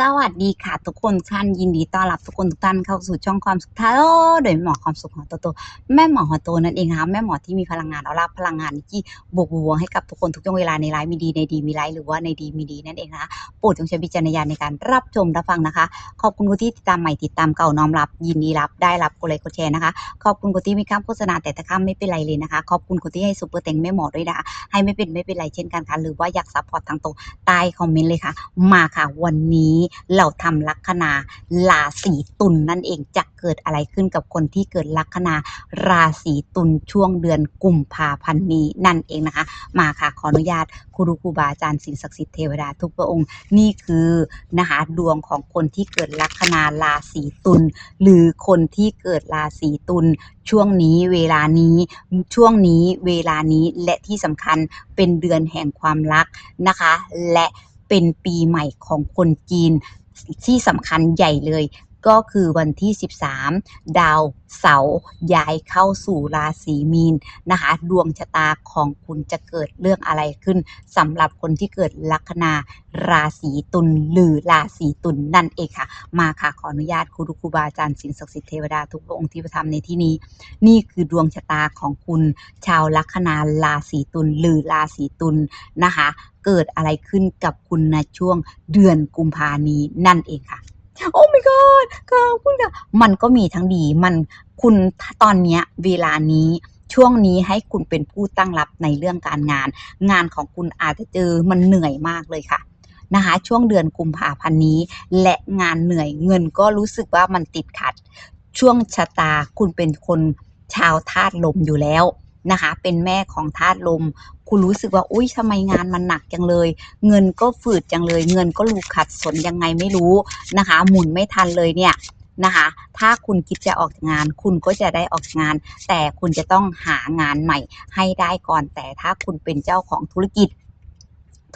สวัสดีค่ะ ทุกคนท่านยินดีต้อนรับทุกคนทุกท่านเข้าสู่ช่องความสุขทาโร่โดยหมอความสุขของโตโตแม่หมอหัวโตนั่นเองนะคะแม่หมอที่มีพลังงานเอาลาพลังงานที่บวกบวกให้กับทุกคนทุกช่วงเวลาในไลฟ์มีดีในดีมีไลฟ์หรือว่าในดีมีดีนั่นเองนะคะโปรดจงใช้วิจารณญาณในการรับชมรับฟังนะคะ ขอบคุณคนที่ติดตามใหม่ติดตามเก่าน้อมรับ ยินดีรับได้รับกดไลค์กดแชร์นะคะขอบคุณคนที่มีคำโฆษณาแต่ตะข้ามไม่เป็นไรเลยนะคะ ขอบคุณคนที่ให้ซุปเปอร์เต็งแม่หมอด้วยนะคะให้ไม่เป็นไม่เป็นไรเช่นกันค่ะหรือว่าอยากซัพพอร์ตทางตรงใต้คอมเมนต์เลยค่ะ มาค่ะวันนี้เราทำลัคนาราศีตุลนนั่นเองจะเกิดอะไรขึ้นกับคนที่เกิดลัคนาราศีตุลช่วงเดือนกุมภาพันธ์นี้นั่นเองนะคะ มาค่ะขออนุญาตครูครูบาอาจารย์สิ่งศักดิ์สิทธิ์เทวดาทุกพระองค์นี่คือนะคะดวงของคนที่เกิดลัคนาราศีตุลหรือคนที่เกิดราศีตุลช่วงนี้เวลานี้ช่วงนี้เวลานี้และที่สำคัญเป็นเดือนแห่งความรักนะคะ และ เป็นปีใหม่ของคนจีนที่สำคัญใหญ่เลย ก็คือวันที่ 13 ดาวเสาร์ย้ายเข้าสู่ราศีมีนนะคะดวงชะตาของคุณจะเกิดเรื่องอะไรขึ้นสำหรับคนที่เกิดลัคนาราศีตุลหรือราศีตุลนั่นเองค่ะ มาค่ะขออนุญาตครูครูบาอาจารย์สิ่งศักดิ์สิทธิ์เทวดาทุกองค์ที่ประทับในที่นี้ นี่คือดวงชะตาของคุณชาวลัคนาราศีตุลหรือราศีตุลนะคะ เกิดอะไรขึ้นกับคุณในช่วงเดือนกุมภานี้นั่นเองค่ะ โอ้ my god ขอบคุณค่ะ มันก็มีทั้งดีมันคุณตอนเนี้ยเวลานี้ช่วงนี้ให้คุณเป็นผู้ตั้งรับในเรื่องการงาน งานของคุณอาจจะเจอมันเหนื่อยมากเลยค่ะนะคะช่วงเดือนกุมภาพันธ์นี้ และงานเหนื่อยเงินก็รู้สึกว่ามันติดขัด ช่วงชะตาคุณเป็นคนชาวธาตุลมอยู่แล้ว นะคะ เป็นแม่ของธาตุลม คุณรู้สึกว่าอุ้ยทำไมงานมันหนักจังเลย เงินก็ฝืดจังเลย เงินก็ลูขัดสนยังไงไม่รู้นะคะ หมุนไม่ทันเลยเนี่ยนะคะ ถ้าคุณคิดจะออกงาน คุณก็จะได้ออกงาน แต่คุณจะต้องหางานใหม่ให้ได้ก่อน แต่ถ้าคุณเป็นเจ้าของธุรกิจ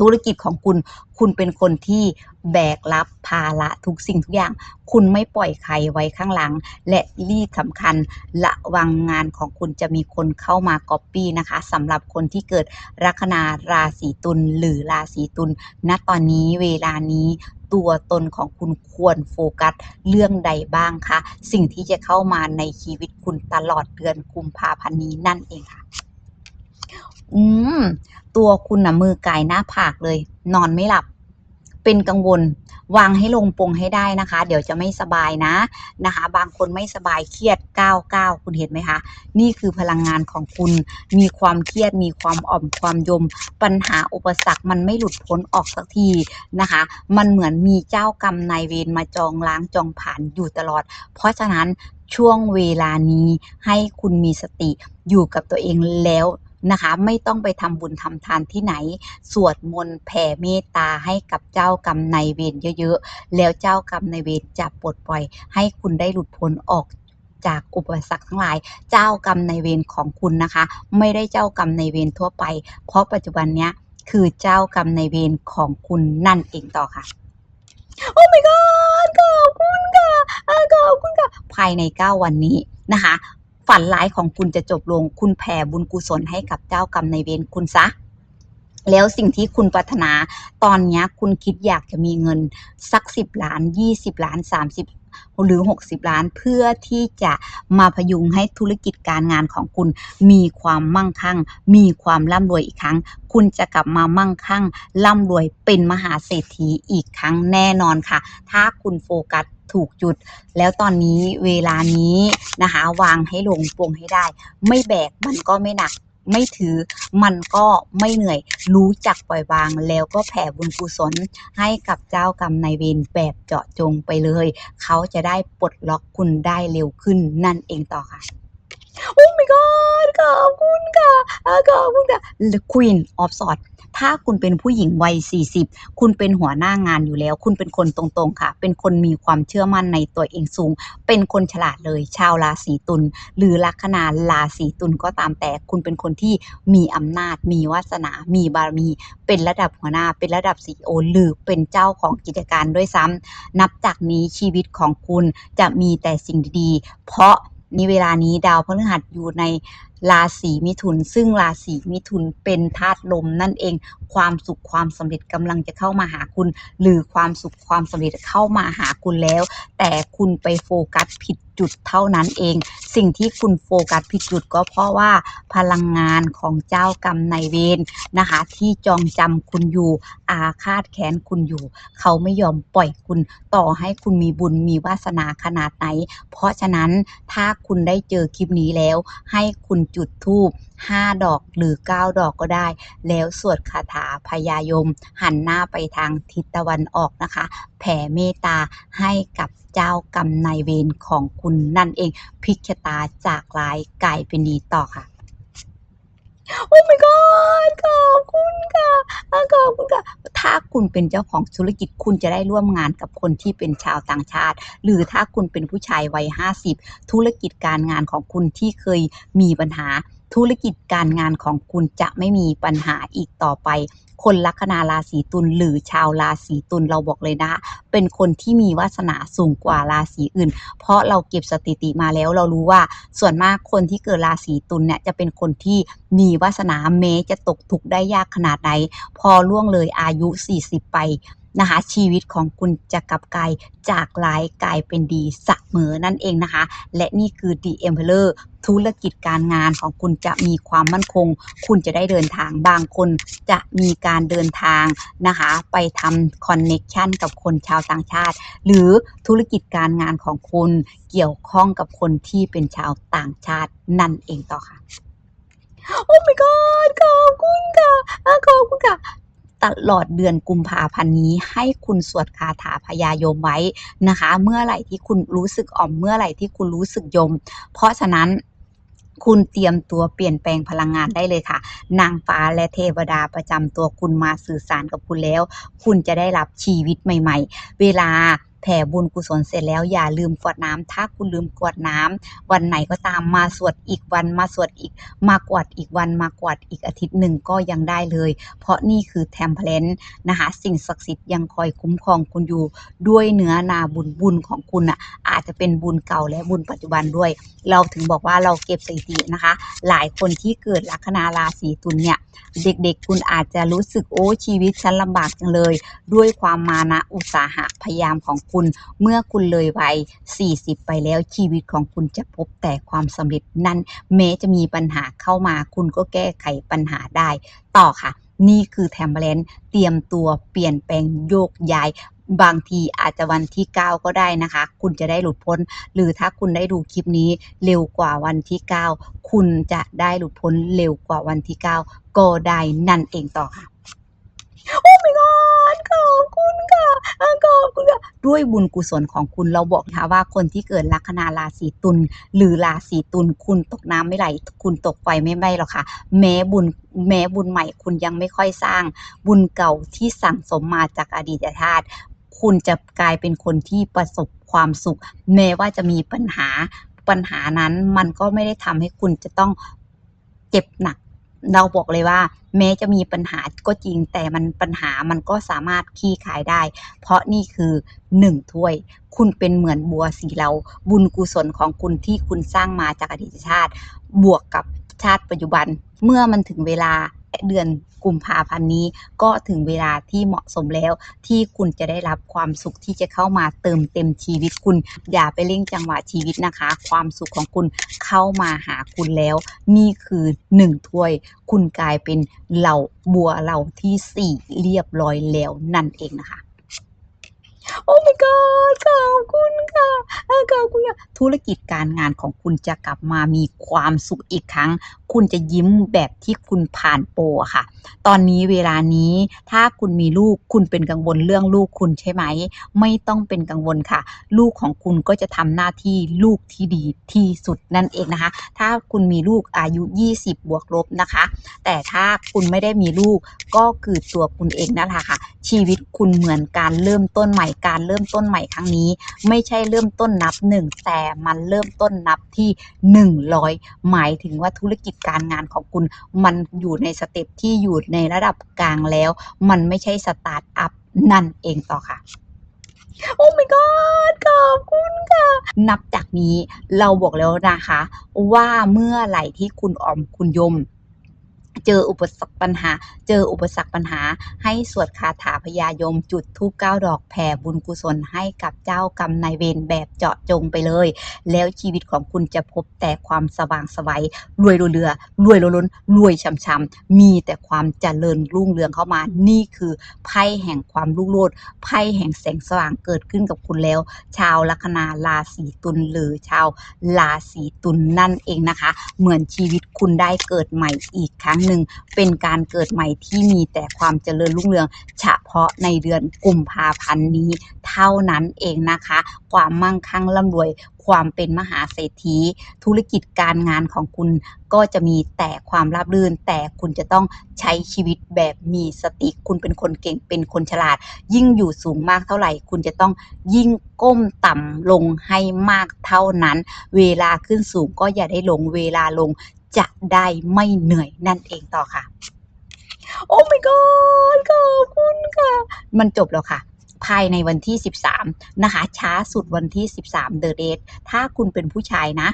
ธุรกิจของคุณ คุณเป็นคนที่แบกรับภาระทุกสิ่งทุกอย่าง คุณไม่ปล่อยใครไว้ข้างหลัง และรีดสำคัญระวังงานของคุณจะมีคนเข้ามาก๊อปปี้นะคะสำหรับคนที่เกิดลัคนาราศีตุลหรือราศีตุลณตอนนี้เวลานี้ตัวตนของคุณควรโฟกัสเรื่องใดบ้างคะ สิ่งที่จะเข้ามาในชีวิตคุณตลอดเดือนกุมภาพันธ์นี้นั่นเองค่ะ อืม ตัวคุณน่ะมือไกายหน้าผากเลย นอนไม่หลับ เป็นกังวล วางให้ลงปลงให้ได้นะคะ เดี๋ยวจะไม่สบายนะนะคะ บางคนไม่สบายเครียดก้าวก้าวคุณเห็นไหมคะ นี่คือพลังงานของคุณ มีความเครียด มีความอ่อมความยม ปัญหาอุปสรรคมันไม่หลุดพ้นออกสักทีนะคะ มันเหมือนมีเจ้ากรรมนายเวรมาจองล้างจองผ่านอยู่ตลอด เพราะฉะนั้นช่วงเวลานี้ให้คุณมีสติอยู่กับตัวเองแล้ว นะคะ ไม่ต้องไปทำบุญทำทานที่ไหน สวดมนต์แผ่เมตตาให้กับเจ้ากรรมนายเวรเยอะๆ แล้วเจ้ากรรมนายเวรจะปลดปล่อย ให้คุณได้หลุดพ้นออกจากอุปสรรคทั้งหลาย เจ้ากรรมนายเวรของคุณนะคะ ไม่ได้เจ้ากรรมนายเวรทั่วไป เพราะปัจจุบันเนี้ยคือเจ้ากรรมนายเวรของคุณนั่นเองต่อค่ะโอ้ my god ขอบคุณค่ะขอบคุณค่ะ ภายใน 9 วันนี้นะคะ ฝันร้ายของคุณจะจบลง คุณแผ่บุญกุศลให้กับเจ้ากรรมนายเวรคุณซะ แล้วสิ่งที่คุณปรารถนา ตอนนี้คุณคิดอยากจะมีเงินสัก10ล้าน20ล้าน30หรือ 60 ล้านเพื่อที่จะมาพยุงให้ธุรกิจการงานของคุณ มีความมั่งคั่ง มีความร่ำรวยอีกครั้ง คุณจะกลับมามั่งคั่งร่ำรวยเป็นมหาเศรษฐีอีกครั้งแน่นอนค่ะ ถ้าคุณโฟกัส ถูกจุด แล้วตอนนี้เวลานี้นะคะ วางให้ลงปลงให้ได้ ไม่แบกมันก็ไม่หนักไม่ถือมันก็ไม่เหนื่อย รู้จักปล่อยวางแล้วก็แผ่บุญกุศลให้กับเจ้ากรรมนายเวรแบบเจาะจงไปเลย เขาจะได้ปลดล็อกคุณได้เร็วขึ้นนั่นเองต่อค่ะ โอ้ my god ขอบคุณค่ะ อ่าขอบคุณค่ะ The Queen of Swords ถ้าคุณเป็นผู้หญิงวัย 40 คุณเป็นหัวหน้างานอยู่แล้ว คุณเป็นคนตรงๆค่ะ เป็นคนมีความเชื่อมั่นในตัวเองสูง เป็นคนฉลาดเลย ชาวราศีตุล หรือลัคนาราศีตุลก็ตามแต่ คุณเป็นคนที่มีอำนาจ มีวาสนา มีบารมี เป็นระดับหัวหน้า เป็นระดับ CEO หรือเป็นเจ้าของกิจการด้วยซ้ำ นับจากนี้ชีวิตของคุณจะมีแต่สิ่งดีๆ เพราะนี่เวลานี้ดาวพฤหัสอยู่ใน ราศีมิถุน ซึ่งราศีมิถุนเป็นธาตุลมนั่นเอง ความสุขความสำเร็จกำลังจะเข้ามาหาคุณ หรือความสุขความสำเร็จเข้ามาหาคุณแล้ว แต่คุณไปโฟกัสผิดจุดเท่านั้นเอง สิ่งที่คุณโฟกัสผิดจุดก็เพราะว่าพลังงานของเจ้ากรรมนายเวรนะคะ ที่จองจำคุณอยู่ อาฆาตแค้นคุณอยู่ เขาไม่ยอมปล่อยคุณต่อให้คุณมีบุญมีวาสนาขนาดไหน เพราะฉะนั้นถ้าคุณได้เจอคลิปนี้แล้ว ให้คุณจุดธูป5ดอกหรือเก้าดอกก็ได้ แล้วสวดคาถาพยายม หันหน้าไปทางทิศตะวันออกนะคะ แผ่เมตตาให้กับเจ้ากรรมนายเวรของคุณนั่นเองพลิกชะตาจากร้ายกลายเป็นดีต่อค่ะ โอ้ my god ขอบคุณค่ะขอบคุณค่ะ ถ้าคุณเป็นเจ้าของธุรกิจคุณจะได้ร่วมงานกับคนที่เป็นชาวต่างชาติ หรือถ้าคุณเป็นผู้ชายวัย 50 ธุรกิจการงานของคุณที่เคยมีปัญหา ธุรกิจการงานของคุณจะไม่มีปัญหาอีกต่อไป คนลัคนาราศีตุลหรือชาวราศีตุลเราบอกเลยนะ เป็นคนที่มีวาสนาสูงกว่าราศีอื่น เพราะเราเก็บสถิติมาแล้วเรารู้ว่าส่วนมากคนที่เกิดราศีตุลเนี่ยจะเป็นคนที่มีวาสนาแม้จะตกทุกข์ได้ยากขนาดไหนพอล่วงเลยอายุ 40 ไป นะคะชีวิตของคุณจะกลับกลายจากร้ายกลายเป็นดีเสมอนั่นเองนะคะ และนี่คือ The Emperor ธุรกิจการงานของคุณจะมีความมั่นคง คุณจะได้เดินทางบางคนจะมีการเดินทางนะคะ ไปทำคอนเน็ชันกับคนชาวต่างชาติ หรือธุรกิจการงานของคุณเกี่ยวข้องกับคนที่เป็นชาวต่างชาตินั่นเองต่อค่ะ โอ้ my god ขอบคุณค่ะอะขอบคุณค่ะ ตลอดเดือนกุมภาพันธ์นี้ให้คุณสวดคาถาพยายมไว้นะคะ เมื่อไหร่ที่คุณรู้สึกอ่อมเมื่อไหร่ที่คุณรู้สึกยม เพราะฉะนั้นคุณเตรียมตัวเปลี่ยนแปลงพลังงานได้เลยค่ะ นางฟ้าและเทวดาประจำตัวคุณมาสื่อสารกับคุณแล้ว คุณจะได้รับชีวิตใหม่ ๆ เวลา แผ่บุญกุศลเสร็จแล้วอย่าลืมกวดน้ำถ้าคุณลืมกวดน้ำวันไหนก็ตามมาสวดอีกวันมาสวดอีก มากวดอีกวันมากวดอีกอาทิตย์หนึ่งก็ยังได้เลย เพราะนี่คือแทมเพลนนะคะสิ่งศักดิ์สิทธิ์ยังคอยคุ้มครองคุณอยู่ด้วยเนื้อนาบุญบุญของคุณอะอาจจะเป็นบุญเก่าและบุญปัจจุบันด้วย เราถึงบอกว่าเราเก็บสถิตินะคะ หลายคนที่เกิดลัคนาราศีตุลเนี่ยเด็กๆ คุณอาจจะรู้สึกโอ้ชีวิตฉันลำบากจังเลย ด้วยความมานะอุตสาหะพยายามของคุณเมื่อคุณเลยวัย 40 ไปแล้วชีวิตของคุณจะพบแต่ความสำเร็จนั้น แม้จะมีปัญหาเข้ามา คุณก็แก้ไขปัญหาได้ ต่อค่ะ นี่คือแทมเบลนเตรียมตัวเปลี่ยนแปลงโยกย้ายบางทีอาจจะวันที่ 9 ก็ได้นะคะ คุณจะได้หลุดพ้น หรือถ้าคุณได้ดูคลิปนี้เร็วกว่าวันที่ 9 คุณจะได้หลุดพ้นเร็วกว่าวันที่ 9 ก็ได้นั่นเองต่อค่ะ โอ้ my god ขอบคุณค่ะขอบคุณค่ะด้วยบุญกุศลของคุณเราบอกนะคะว่าคนที่เกิดลัคนาราศีตุลหรือราศีตุลคุณตกน้ำไม่ไหล คุณตกไฟไม่ไหม้หรอกค่ะ แม้บุญแม้บุญใหม่คุณยังไม่ค่อยสร้าง บุญเก่าที่สั่งสมมาจากอดีตชาติคุณจะกลายเป็นคนที่ประสบความสุข แม้ว่าจะมีปัญหาปัญหานั้นมันก็ไม่ได้ทำให้คุณจะต้องเจ็บหนัก เราบอกเลยว่า แม้จะมีปัญหาก็จริง แต่มันปัญหามันก็สามารถคลี่คลายได้ เพราะนี่คือหนึ่งถ้วย คุณเป็นเหมือนบัวสีเรา บุญกุศลของคุณที่คุณสร้างมาจากอดีตชาติ บวกกับชาติปัจจุบัน เมื่อมันถึงเวลาเดือน กุมภาพันธ์นี้ ก็ถึงเวลาที่เหมาะสมแล้ว ที่คุณจะได้รับความสุขที่จะเข้ามาเติมเต็มชีวิตคุณ อย่าไปเร่งจังหวะชีวิตนะคะ ความสุขของคุณเข้ามาหาคุณแล้ว นี่คือหนึ่งถ้วย คุณกลายเป็นเหล่าบัวเหล่าที่สี่เรียบร้อยแล้วนั่นเองนะคะ โอ้ my god ขอบคุณค่ะขอบคุณค่ะธุรกิจการงานของคุณจะกลับมามีความสุขอีกครั้ง คุณจะยิ้มแบบที่คุณผ่านโปรค่ะ ตอนนี้เวลานี้ถ้าคุณมีลูกคุณเป็นกังวลเรื่องลูกคุณใช่ไหม ไม่ต้องเป็นกังวลค่ะ ลูกของคุณก็จะทำหน้าที่ลูกที่ดีที่สุดนั่นเองนะคะ ถ้าคุณมีลูกอายุ 20 บวกลบนะคะ แต่ถ้าคุณไม่ได้มีลูกก็คือตัวคุณเองนั่นแหละค่ะ ชีวิตคุณเหมือนการเริ่มต้นใหม่การเริ่มต้นใหม่ครั้งนี้ ไม่ใช่เริ่มต้นนับหนึ่งแต่มันเริ่มต้นนับที่100หมายถึงว่าธุรกิจการงานของคุณมันอยู่ในสเต็ปที่อยู่ในระดับกลางแล้ว มันไม่ใช่สตาร์ทอัพนั่นเองต่อค่ะโอ้ my god ขออบคุณค่ะ นับจากนี้เราบอกแล้วนะคะ ว่าเมื่อไหร่ที่คุณออมคุณยม เจออุปสรรคปัญหา เจออุปสรรคปัญหา ให้สวดคาถาพญายมจุดธูปเก้าดอกแผ่บุญกุศลให้กับเจ้ากรรมนายเวรแบบเจาะจงไปเลย แล้วชีวิตของคุณจะพบแต่ความสว่างไสวัยรวยเรือ รวยล้นรวยช่ำๆมีแต่ความเจริญรุ่งเรืองเข้ามา นี่คือไพ่แห่งความรุ่งโรจน์ไพ่แห่งแสงสว่างเกิดขึ้นกับคุณแล้ว ชาวลัคนาราศีตุลหรือชาวราศีตุลนั่นเองนะคะ เหมือนชีวิตคุณได้เกิดใหม่อีกครั้งหนึ่งเป็นการเกิดใหม่ที่มีแต่ความเจริญรุ่งเรือง เฉพาะในเดือนกุมภาพันธ์นี้เท่านั้นเองนะคะ ความมั่งคั่งร่ำรวย ความเป็นมหาเศรษฐี ธุรกิจการงานของคุณก็จะมีแต่ความราบรื่น แต่คุณจะต้องใช้ชีวิตแบบมีสติ คุณเป็นคนเก่งเป็นคนฉลาด ยิ่งอยู่สูงมากเท่าไหร่ คุณจะต้องยิ่งก้มต่ำลงให้มากเท่านั้น เวลาขึ้นสูงก็อย่าได้ลงเวลาลง จะได้ไม่เหนื่อยนั่นเองต่อค่ะ โอ้ my god ขอบคุณค่ะ มันจบแล้วค่ะภายในวันที่ 13 นะคะ ช้าสุดวันที่ 13 The Date ถ้าคุณเป็นผู้ชายนะ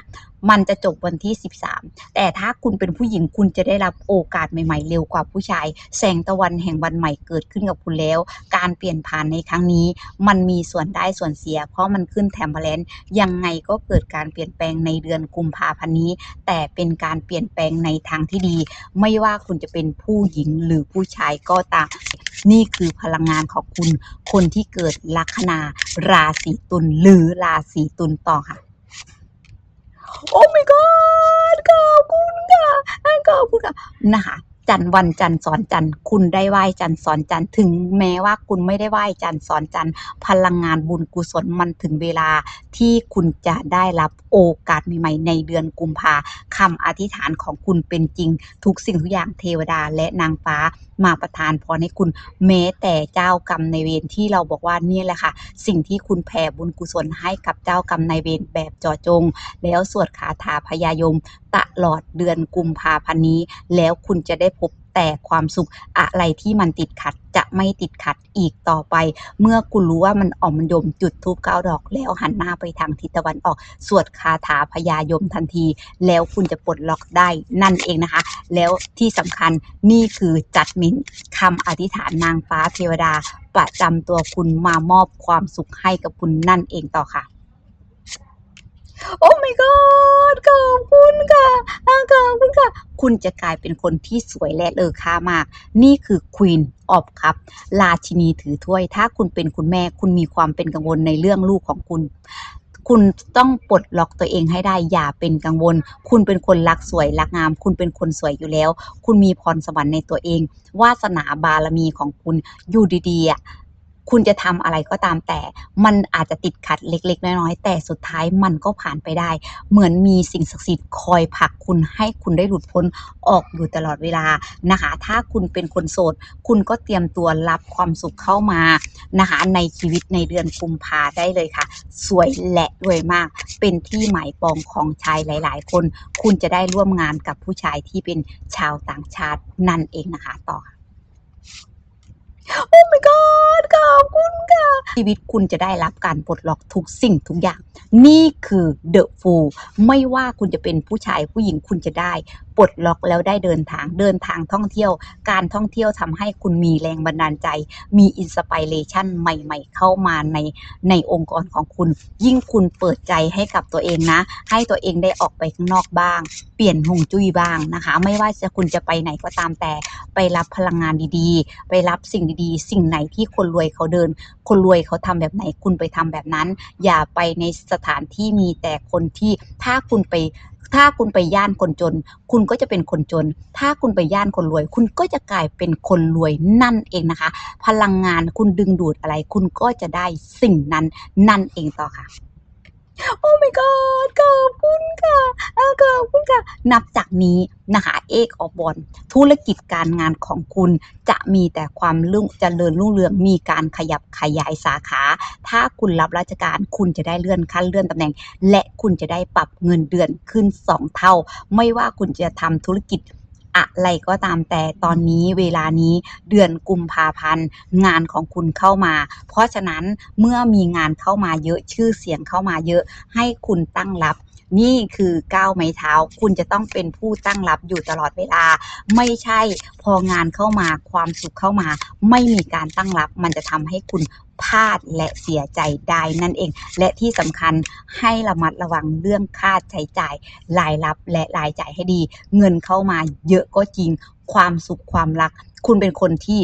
มันจะจบวันที่ 13 แต่ถ้าคุณเป็นผู้หญิงคุณจะได้รับโอกาสใหม่ๆ เร็วกว่าผู้ชาย แสงตะวันแห่งวันใหม่เกิดขึ้นกับคุณแล้ว การเปลี่ยนผ่านในครั้งนี้ มันมีส่วนได้ส่วนเสีย เพราะมันขึ้นแทมเ e ลนยังไงก็เกิดการเปลี่ยนแปลงในเดือนกุมภาพันธ์นี้ แต่เป็นการเปลี่ยนแปลงในทางที่ดี ไม่ว่าคุณจะเป็นผู้หญิงหรือผู้ชายก็ตามนี่คือพลังงานของคุณ คนที่เกิดลัคนาราศีตุลหรือราศีตุลต่อค่ะ โอ้ my god ขอบคุณค่ะขอบคุณค่ะนะคะ จันทร์วันจันทร์สอนจันทร์คุณได้ไหว้จันทร์สอนจันทร์ถึงแม้ว่าคุณไม่ได้ไหว้จันทร์สอนจันทร์พลังงานบุญกุศลมันถึงเวลาที่คุณจะได้รับโอกาสใหม่ๆในเดือนกุมภาคำอธิษฐานของคุณเป็นจริง ทุกสิ่งทุกอย่างเทวดาและนางฟ้ามาประทานพรให้คุณแม้แต่เจ้ากรรมในายเวรที่เราบอกว่านี่แหละค่ะ สิ่งที่คุณแผ่บุญกุศลให้กับเจ้ากรรมนายเวรแบบจาะจง แล้วสวดคาถาพยายมตลอดเดือนกุมภาพันธ์นี้ แล้วคุณจะได้พบแต่ความสุขอะไรที่มันติดขัดจะไม่ติดขัดอีกต่อไป เมื่อคุณรู้ว่ามันอ่อมมันยมจุดทูบเก้าดอก แล้วหันหน้าไปทางทิศตะวันออก สวดคาถาพยายมทันที แล้วคุณจะปลดล็อกได้นั่นเองนะคะ แล้วที่สำคัญนี่คือจัดมินคำอธิษฐานนางฟ้าเทวดา ประจำตัวคุณมามอบความสุขให้กับคุณนั่นเองต่อค่ะ โอ้ my god ขอบคุณค่ะขอบคุณค่ะ คุณจะกลายเป็นคนที่สวยและเลอค่ามาก นี่คือ Queen of ครับราชินีถือถ้วย ถ้าคุณเป็นคุณแม่ คุณมีความเป็นกังวลในเรื่องลูกของคุณ คุณต้องปลดล็อกตัวเองให้ได้ อย่าเป็นกังวล คุณเป็นคนรักสวยรักงาม คุณเป็นคนสวยอยู่แล้ว คุณมีพรสวรรค์ในตัวเอง วาสนาบารมีของคุณ อยู่ดีๆอะ คุณจะทำอะไรก็ตามแต่ มันอาจจะติดขัดเล็ก ๆ น้อยๆ แต่สุดท้ายมันก็ผ่านไปได้ เหมือนมีสิ่งศักดิ์สิทธิ์คอยผลักคุณให้คุณได้หลุดพ้นออกอยู่ตลอดเวลานะคะ ถ้าคุณเป็นคนโสด คุณก็เตรียมตัวรับความสุขเข้ามานะคะในชีวิตในเดือนกุมภาได้เลยค่ะ สวยและรวยมาก เป็นที่หมายปองของชายหลาย ๆ คน คุณจะได้ร่วมงานกับผู้ชายที่เป็นชาวต่างชาตินั่นเองนะคะต่อค่ะ โอ้ my god ขอบคุณค่ะ ชีวิตคุณจะได้รับการปลดล็อกทุกสิ่งทุกอย่าง นี่คือ The Fool ไม่ว่าคุณจะเป็นผู้ชายผู้หญิงคุณจะได้ปลดล็อกแล้วได้เดินทางเดินทางท่องเที่ยว การท่องเที่ยวทำให้คุณมีแรงบันดาลใจ มีอินสปิเรชันใหม่ ๆ เข้ามาในในองค์กรของคุณ ยิ่งคุณเปิดใจให้กับตัวเองนะ ให้ตัวเองได้ออกไปข้างนอกบ้าง เปลี่ยนหงจุ้ยบ้างนะคะ ไม่ว่าจะคุณจะไปไหนก็ตามแต่ไปรับพลังงานดีๆ ไปรับสิ่งดีๆ สิ่งไหนที่คนรวยเขาเดิน คนรวยเขาทำแบบไหนคุณไปทำแบบนั้น อย่าไปในสถานที่มีแต่คนที่ถ้าคุณไปถ้าคุณไปย่านคนจน คุณก็จะเป็นคนจน ถ้าคุณไปย่านคนรวย คุณก็จะกลายเป็นคนรวยนั่นเองนะคะ พลังงานคุณดึงดูดอะไร คุณก็จะได้สิ่งนั้นนั่นเองต่อค่ะ โอ้ my god ขอบคุณค่ะขอบคุณค่ะ นับจากนี้นะคะเอกออบอลธุรกิจการงานของคุณจะมีแต่ความรุ่งเจริญรุ่งเรืองมีการขยับขยายสาขา ถ้าคุณรับราชการคุณจะได้เลื่อนขั้นเลื่อนตำแหน่ง และคุณจะได้ปรับเงินเดือนขึ้น 2 เท่า ไม่ว่าคุณจะทำธุรกิจ อะไรก็ตามแต่ตอนนี้เวลานี้เดือนกุมภาพันธ์ งานของคุณเข้ามา เพราะฉะนั้นเมื่อมีงานเข้ามาเยอะชื่อเสียงเข้ามาเยอะให้คุณตั้งรับ นี่คือก้าวไม้เท้า คุณจะต้องเป็นผู้ตั้งรับอยู่ตลอดเวลา ไม่ใช่พองานเข้ามาความสุขเข้ามา ไม่มีการตั้งรับ มันจะทำให้คุณพลาดและเสียใจได้นั่นเอง และที่สำคัญให้ระมัดระวังเรื่องค่าใช้จ่ายรายรับและรายจ่ายให้ดี เงินเข้ามาเยอะก็จริง ความสุขความรัก คุณเป็นคนที่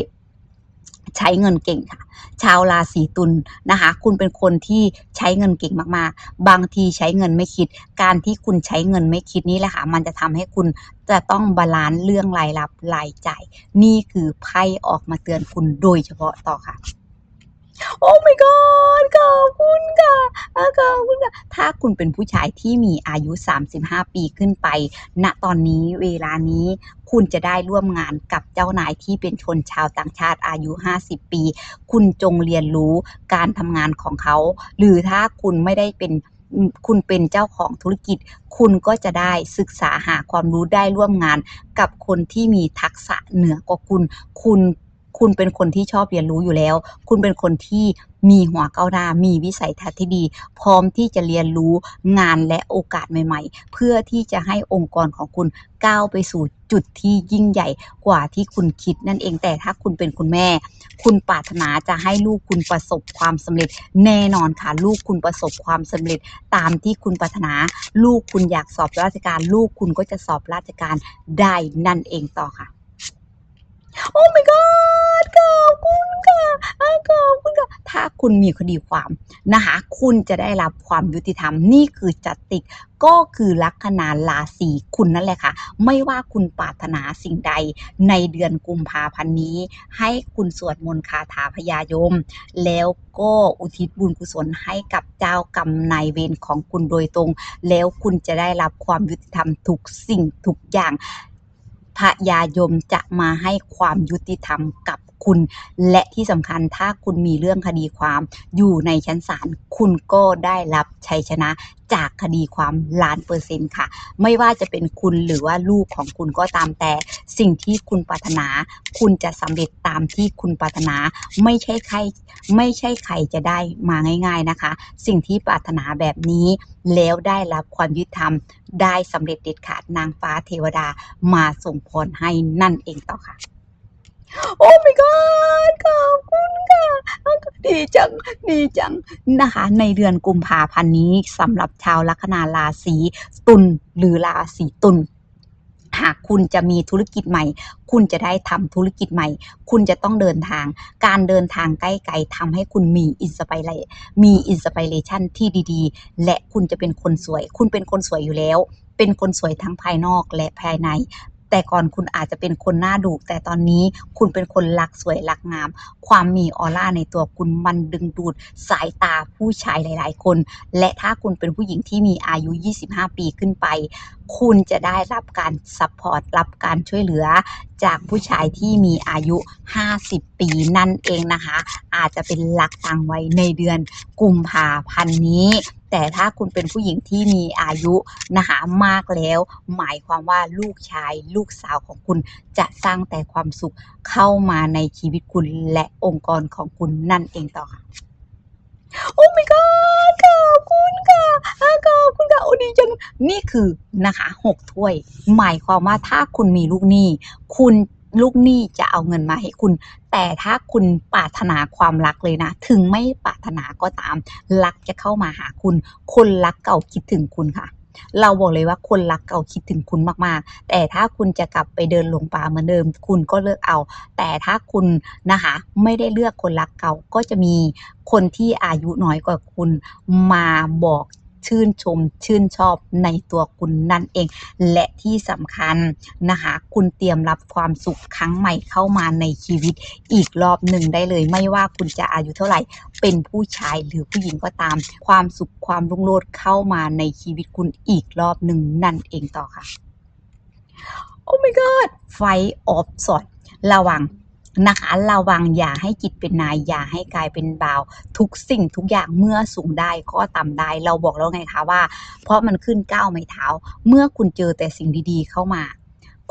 ใช้เงินเก่งค่ะ ชาวราศีตุลนะคะ คุณเป็นคนที่ใช้เงินเก่งมากๆ บางทีใช้เงินไม่คิด การที่คุณใช้เงินไม่คิดนี่แหละค่ะ มันจะทำให้คุณจะต้องบาลานซ์เรื่องรายรับรายจ่าย นี่คือไพ่ออกมาเตือนคุณโดยเฉพาะต่อค่ะ โอ้ my god ขอบคุณค่ะขอบคุณค่ะ ถ้าคุณเป็นผู้ชายที่มีอายุ 35 ปีขึ้นไป ณ ตอนนี้เวลานี้คุณจะได้ร่วมงานกับเจ้านายที่เป็นชนชาวต่างชาติอายุ 50 ปี คุณจงเรียนรู้การทำงานของเขา หรือถ้าคุณไม่ได้เป็นคุณเป็นเจ้าของธุรกิจ คุณก็จะได้ศึกษาหาความรู้ได้ร่วมงานกับคนที่มีทักษะเหนือกว่าคุณ คุณ คุณเป็นคนที่ชอบเรียนรู้อยู่แล้ว คุณเป็นคนที่มีหัวก้าวหน้า มีวิสัยทัศน์ที่ดี พร้อมที่จะเรียนรู้งานและโอกาสใหม่ ๆ เพื่อที่จะให้องค์กรของคุณก้าวไปสู่จุดที่ยิ่งใหญ่กว่าที่คุณคิดนั่นเอง แต่ถ้าคุณเป็นคุณแม่ คุณปรารถนาจะให้ลูกคุณประสบความสำเร็จ แน่นอนค่ะ ลูกคุณประสบความสำเร็จ ตามที่คุณปรารถนา ลูกคุณอยากสอบราชการ ลูกคุณก็จะสอบราชการได้นั่นเองต่อค่ะ โอ้ my god ขอบคุณค่ะขอบคุณค่ะ ถ้าคุณมีคดีความนะคะ คุณจะได้รับความยุติธรรมนี่คือจัตติกก็คือลัคนาราศีคุณนั่นแหละค่ะ ไม่ว่าคุณปรารถนาสิ่งใดในเดือนกุมภาพันธ์นี้ ให้คุณสวดมนต์คาถาพยายม แล้วก็อุทิศบุญกุศลให้กับเจ้ากรรมนายเวรของคุณโดยตรง แล้วคุณจะได้รับความยุติธรรมทุกสิ่งทุกอย่างพญายมจะมาให้ความยุติธรรมกับ คุณ และที่สำคัญถ้าคุณมีเรื่องคดีความอยู่ในชั้นศาลคุณก็ได้รับชัยชนะจากคดีความล้านเปอร์เซ็นต์ค่ะ ไม่ว่าจะเป็นคุณหรือว่าลูกของคุณก็ตามแต่ สิ่งที่คุณปรารถนา คุณจะสำเร็จตามที่คุณปรารถนา ไม่ใช่ใครไม่ใช่ใครจะได้มาง่าย ๆนะคะ สิ่งที่ปรารถนาแบบนี้แล้วได้รับความยุติธรรม ได้สำเร็จเด็ดขาดนางฟ้าเทวดามาส่งพรให้นั่นเองต่อค่ะ โอ้ my god ขอบคุณค่ะ ดีจัง ดีจังนะคะ ในเดือนกุมภาพันธ์นี้สำหรับชาวลัคนาราศีตุลหรือราศีตุลหากคุณจะมีธุรกิจใหม่ คุณจะได้ทำธุรกิจใหม่ คุณจะต้องเดินทาง การเดินทางใกล้ไกลทำให้คุณมีอินสไปเรมีอินสไปเรชันที่ดีๆ และคุณจะเป็นคนสวย คุณเป็นคนสวยอยู่แล้ว เป็นคนสวยทั้งภายนอกและภายใน แต่ก่อนคุณอาจจะเป็นคนหน้าดุแต่ตอนนี้คุณเป็นคนรักสวยรักงาม ความมีออร่าในตัวคุณมันดึงดูดสายตาผู้ชายหลาย ๆ คน และถ้าคุณเป็นผู้หญิงที่มีอายุ 25 ปีขึ้นไป คุณจะได้รับการซัพพอร์ตรับการช่วยเหลือจากผู้ชายที่มีอายุ 50 ปีนั่นเองนะคะ อาจจะเป็นรักต่างวัยในเดือนกุมภาพันธ์นี้ แต่ถ้าคุณเป็นผู้หญิงที่มีอายุนะคะมากแล้ว หมายความว่าลูกชายลูกสาวของคุณจะสร้างแต่ความสุขเข้ามาในชีวิตคุณและองค์กรของคุณนั่นเองต่อค่ะโอ้ my god ขอบคุณค่ะขอบคุณค่ะโอ้ดีจัง นี่คือนะคะหกถ้วย หมายความว่าถ้าคุณมีลูกหนี้ คุณ ลูกหนี้จะเอาเงินมาให้คุณ แต่ถ้าคุณปรารถนาความรักเลยนะ ถึงไม่ปรารถนาก็ตาม รักจะเข้ามาหาคุณ คนรักเก่าคิดถึงคุณค่ะ เราบอกเลยว่าคนรักเก่าคิดถึงคุณมากๆ แต่ถ้าคุณจะกลับไปเดินหลงป่าเหมือนเดิม คุณก็เลือกเอา แต่ถ้าคุณนะคะ ไม่ได้เลือกคนรักเก่าก็จะมีคนที่อายุน้อยกว่าคุณมาบอก ชื่นชมชื่นชอบในตัวคุณนั่นเอง และที่สำคัญนะคะ คุณเตรียมรับความสุขครั้งใหม่เข้ามาในชีวิตอีกรอบหนึ่งได้เลย ไม่ว่าคุณจะอายุเท่าไหร่ เป็นผู้ชายหรือผู้หญิงก็ตาม ความสุขความรุ่งโรจน์เข้ามาในชีวิตคุณอีกรอบหนึ่งนั่นเองต่อค่ะ โอ้ my god ไฟออฟสอดระวัง นะคะระวังอย่าให้จิตเป็นนายอย่าให้กายเป็นบ่าว ทุกสิ่งทุกอย่างเมื่อสูงได้ก็ต่ำได้ เราบอกแล้วไงคะว่า เพราะมันขึ้นก้าวไม่เท้า เมื่อคุณเจอแต่สิ่งดีๆเข้ามา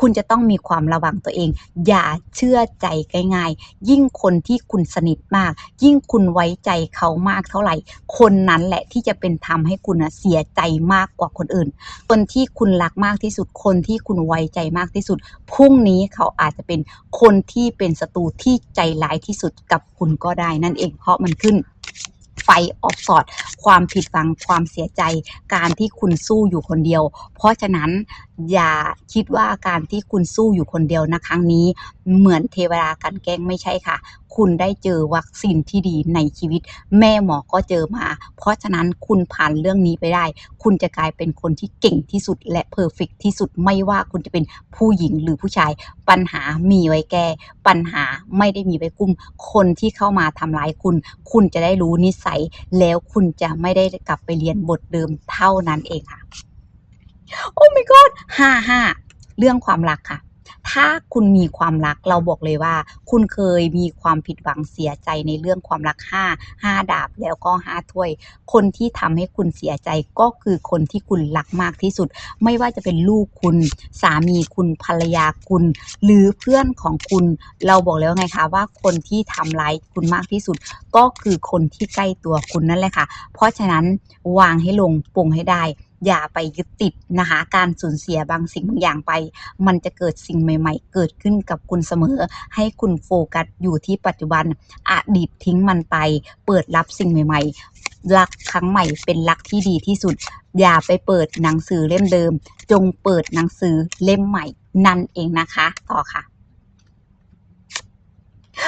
คุณจะต้องมีความระวังตัวเอง อย่าเชื่อใจง่ายๆ ยิ่งคนที่คุณสนิทมาก ยิ่งคุณไว้ใจเขามากเท่าไหร่ คนนั้นแหละที่จะเป็นทำให้คุณเสียใจมากกว่าคนอื่น คนที่คุณรักมากที่สุด คนที่คุณไว้ใจมากที่สุด พรุ่งนี้เขาอาจจะเป็นคนที่เป็นศัตรูที่ใจร้ายที่สุดกับคุณก็ได้นั่นเอง เพราะมันขึ้นไฟออฟสอด ความผิดหวังความเสียใจ การที่คุณสู้อยู่คนเดียว เพราะฉะนั้น อย่าคิดว่าการที่คุณสู้อยู่คนเดียวนะครั้งนี้ เหมือนเทวดากันแกล้งไม่ใช่ค่ะ คุณได้เจอวัคซีนที่ดีในชีวิต แม่หมอก็เจอมา เพราะฉะนั้นคุณผ่านเรื่องนี้ไปได้ คุณจะกลายเป็นคนที่เก่งที่สุดและเพอร์เฟกที่สุดไม่ว่าคุณจะเป็นผู้หญิงหรือผู้ชาย ปัญหามีไว้แก้ ปัญหาไม่ได้มีไว้กุ้ม คนที่เข้ามาทำร้ายคุณ คุณจะได้รู้นิสัย แล้วคุณจะไม่ได้กลับไปเรียนบทเดิมเท่านั้นเองค่ะ โอ้ my god ห้าห้าเรื่องความรักค่ะ ถ้าคุณมีความรักเราบอกเลยว่า คุณเคยมีความผิดหวังเสียใจในเรื่องความรักห้าห้าดาบแล้วก็ห้าถ้วย คนที่ทำให้คุณเสียใจก็คือคนที่คุณรักมากที่สุด ไม่ว่าจะเป็นลูกคุณสามีคุณภรรยาคุณ หรือเพื่อนของคุณ เราบอกแล้วไงคะว่าคนที่ทำร้ายคุณมากที่สุด ก็คือคนที่ใกล้ตัวคุณนั่นแหละค่ะ เพราะฉะนั้นวางให้ลงปลงให้ได้ อย่าไปยึดติดนะคะ การสูญเสียบางสิ่งบางอย่างไป มันจะเกิดสิ่งใหม่ ๆ เกิดขึ้นกับคุณเสมอ ให้คุณโฟกัสอยู่ที่ปัจจุบันอดีตทิ้งมันไป เปิดรับสิ่งใหม่ ๆ รักครั้งใหม่เป็นรักที่ดีที่สุด อย่าไปเปิดหนังสือเล่มเดิม จงเปิดหนังสือเล่มใหม่นั่นเองนะคะ ต่อค่ะ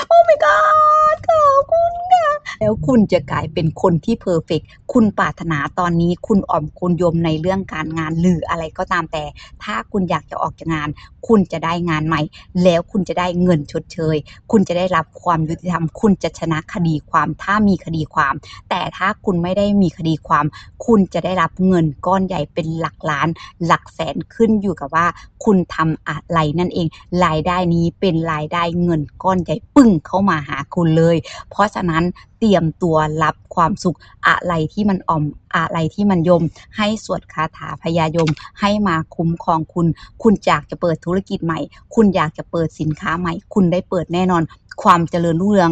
โอ้ my god ขอบคุณค่ะ แล้วคุณจะกลายเป็นคนที่เพอร์เฟกต์คุณปรารถนาตอนนี้คุณอ่อมคุณยมในเรื่องการงานหรืออะไรก็ตามแต่ ถ้าคุณอยากจะออกจากงาน คุณจะได้งานใหม่ แล้วคุณจะได้เงินชดเชย คุณจะได้รับความยุติธรรม คุณจะชนะคดีความ ถ้ามีคดีความ แต่ถ้าคุณไม่ได้มีคดีความ คุณจะได้รับเงินก้อนใหญ่เป็นหลักล้าน หลักแสนขึ้นอยู่กับว่า คุณทำอะไรนั่นเอง รายได้นี้เป็นรายได้เงินก้อนใหญ่ปึ่งเข้ามาหาคุณเลย เพราะฉะนั้นเตรียมตัวรับความสุขอะไรที่มันอ่อมอะไรที่มันยม ให้สวดคาถาพยายม ให้มาคุ้มครองคุณ คุณอยากจะเปิดธุรกิจใหม่ คุณอยากจะเปิดสินค้าใหม่ คุณได้เปิดแน่นอน ความเจริญรุ่งเรือง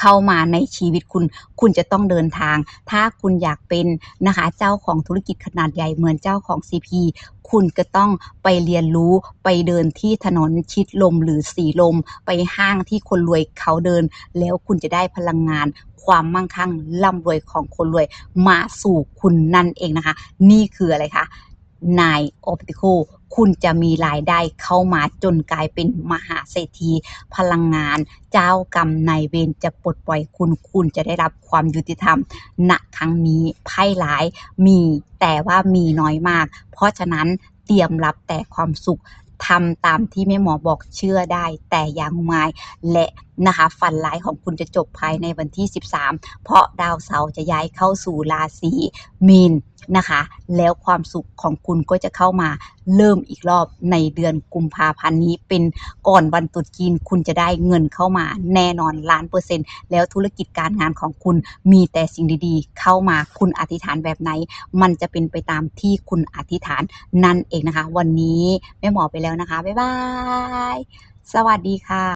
เข้ามาในชีวิตคุณ คุณจะต้องเดินทาง ถ้าคุณอยากเป็นนะคะเจ้าของธุรกิจขนาดใหญ่เหมือนเจ้าของ CP คุณก็ต้องไปเรียนรู้ไปเดินที่ถนนชิดลมหรือสีลม ไปห้างที่คนรวยเขาเดิน แล้วคุณจะได้พลังงานความมั่งคั่งร่ำรวยของคนรวยมาสู่คุณนั่นเองนะคะ นี่คืออะไรคะ นายออปติโคคุณจะมีรายได้เข้ามาจนกลายเป็นมหาเศรษฐีพลังงาน เจ้ากรรมนายเวรจะปลดปล่อยคุณ คุณจะได้รับความยุติธรรมณครั้งนี้ไพ่ร้ายมีแต่ว่ามีน้อยมาก เพราะฉะนั้นเตรียมรับแต่ความสุขทำตามที่แม่หมอบอกเชื่อได้ แต่อย่างงมงายและนะคะฝันร้ายของคุณจะจบภายในวันที่ 13 เพราะดาวเสาร์จะย้ายเข้าสู่ราศีมีน นะคะ แล้วความสุขของคุณก็จะเข้ามาเริ่มอีกรอบในเดือนกุมภาพันธ์นี้เป็นก่อนวันตรุษจีนคุณจะได้เงินเข้ามาแน่นอนล้านเปอร์เซ็นต์แล้วธุรกิจการงานของคุณมีแต่สิ่งดีๆ เข้ามาคุณอธิษฐานแบบไหน มันจะเป็นไปตามที่คุณอธิษฐานนั่นเองนะคะ วันนี้แม่หมอไปแล้วนะคะ บ๊ายบาย สวัสดีค่ะ